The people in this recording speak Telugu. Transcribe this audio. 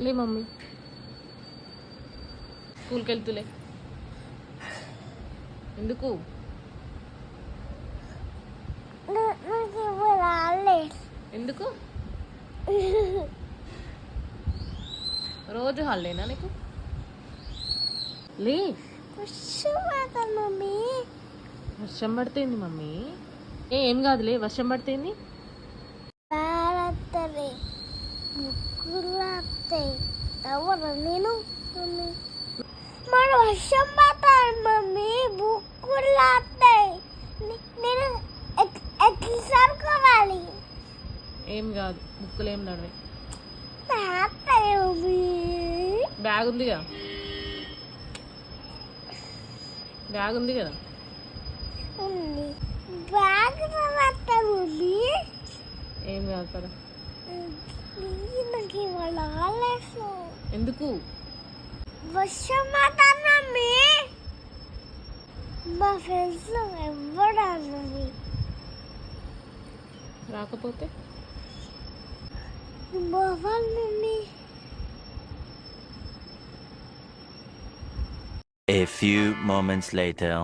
లే మమ్మీ. స్కూల్కి వెళ్తులే ఎందుకు? ఎందుకు? రోజు హాలిడేనా నీకు? లే. పుష్పత మమ్మీ వర్షం పడుతుంది మమ్మీ. ఏ ఏం కాదులే వర్షం పడుతుంది. వస్తాయి ఎవరు నేను? మన వర్షం పడతాను మమ్మీ. బుక్కులు వస్తాయి నే- నేను ఎక్- ఎట్లా సరుకోవాలి? ఏం కాదు బుక్కులు ఏం నడవే బ్యాగ్ ఉందిగా బ్యాగ్ ఉంది కదా? ఉంది. బ్యాగ్ ఏం కాదు కదా ఎందుకు వర్షం మమ్మీ మా ఫ్రెండ్స్ ఎవరు మమ్మీ రాకపోతే? బావాలి mummy A few moments later.